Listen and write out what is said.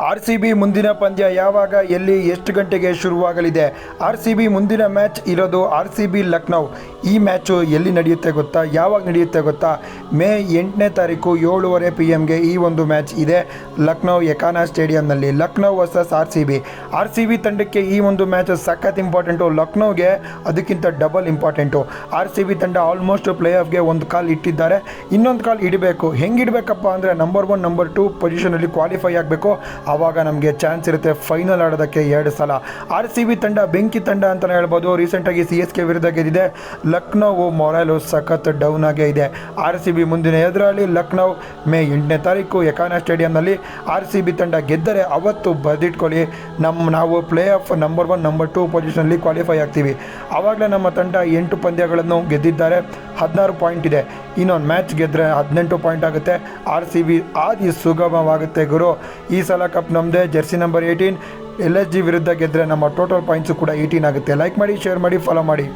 R C B ಮುಂದಿನ ಪಂದ್ಯ ಯಾವಾಗ, ಎಲ್ಲಿ, ಎಷ್ಟು ಗಂಟೆಗೆ ಶುರುವಾಗಲಿದೆ? ಆರ್ ಸಿ ಬಿ ಮುಂದಿನ ಮ್ಯಾಚ್ ಇರೋದು ಆರ್ ಸಿ ಬಿ ಲಕ್ನೌ. ಈ ಮ್ಯಾಚು ಎಲ್ಲಿ ನಡೆಯುತ್ತೆ ಗೊತ್ತಾ? ಯಾವಾಗ ನಡೆಯುತ್ತೆ ಗೊತ್ತಾ? ಮೇ ಎಂಟನೇ ತಾರೀಕು ಏಳುವರೆ ಪಿ ಎಮ್ಗೆ ಈ ಒಂದು ಮ್ಯಾಚ್ ಇದೆ. Lucknow Ekana ಸ್ಟೇಡಿಯಂನಲ್ಲಿ. Lucknow versus R C B R C B ತಂಡಕ್ಕೆ ಈ ಒಂದು ಮ್ಯಾಚ್ ಸಖತ್ ಇಂಪಾರ್ಟೆಂಟು ಲಕ್ನೋಗೆ ಅದಕ್ಕಿಂತ double important R C B ತಂಡ ಆಲ್ಮೋಸ್ಟ್ ಪ್ಲೇ ಆಫ್ಗೆ ಒಂದು ಕಾಲ್ ಇಟ್ಟಿದ್ದಾರೆ. ಇನ್ನೊಂದು ಕಾಲ್ ಇಡಬೇಕು ಹೆಂಗೆ ಇಡಬೇಕಪ್ಪ ಅಂದರೆ ನಂಬರ್ ಒನ್ ನಂಬರ್ ಟು ಪೊಸಿಷನಲ್ಲಿ ಕ್ವಾಲಿಫೈ ಆಗಬೇಕು. ಆವಾಗ ನಮಗೆ ಚಾನ್ಸ್ ಇರುತ್ತೆ ಫೈನಲ್ ಆಡೋದಕ್ಕೆ ಎರಡು ಸಲ. ಆರ್ ಸಿ ಬಿ ತಂಡ ಬೆಂಕಿ ತಂಡ ಅಂತಲೇ ಹೇಳ್ಬೋದು. ರೀಸೆಂಟಾಗಿ ಸಿ ಎಸ್ ಕೆ ವಿರುದ್ಧ ಗೆದ್ದಿದೆ. ಲಕ್ನೋವು ಮೊರೈಲು ಸಖತ್ ಡೌನ್ ಆಗೇ ಇದೆ. ಆರ್ ಸಿ ಬಿ ಮುಂದಿನ ಎದುರಾಳಿ ಲಕ್ನೋ ಮೇ ಎಂಟನೇ ತಾರೀಕು ಎಕಾನಾ ಸ್ಟೇಡಿಯಂನಲ್ಲಿ ಆರ್ ಸಿ ಬಿ ತಂಡ ಗೆದ್ದರೆ ಅವತ್ತು ಬರೆದಿಟ್ಕೊಳ್ಳಿ. ನಮ್ಮ ನಾವು play off number one number two ಪೊಸಿಷನಲ್ಲಿ qualify ಆಗ್ತೀವಿ. ಆವಾಗಲೇ ನಮ್ಮ ತಂಡ ಎಂಟು ಪಂದ್ಯಗಳನ್ನು ಗೆದ್ದಿದ್ದಾರೆ. ಹದಿನಾರು ಪಾಯಿಂಟ್ ಇದೆ. ಇನ್ನೊಂದು ಮ್ಯಾಚ್ ಗೆದ್ದರೆ ಹದಿನೆಂಟು ಪಾಯಿಂಟ್ ಆಗುತ್ತೆ. ಆರ್ ಸಿ ಬಿ ಆದಿ ಸುಗಮವಾಗುತ್ತೆ ಗುರು. ಈ ಸಲ ಕಪ್ ನಮ್ಮದೇ jersey number eighteen L S G ವಿರುದ್ಧ ಗೆದ್ದರೆ ನಮ್ಮ ಟೋಟಲ್ ಪಾಯಿಂಟ್ಸು ಕೂಡ ಏಯ್ಟೀನ್ ಆಗುತ್ತೆ. ಲೈಕ್ ಮಾಡಿ ಶೇರ್ ಮಾಡಿ ಫಾಲೋ ಮಾಡಿ.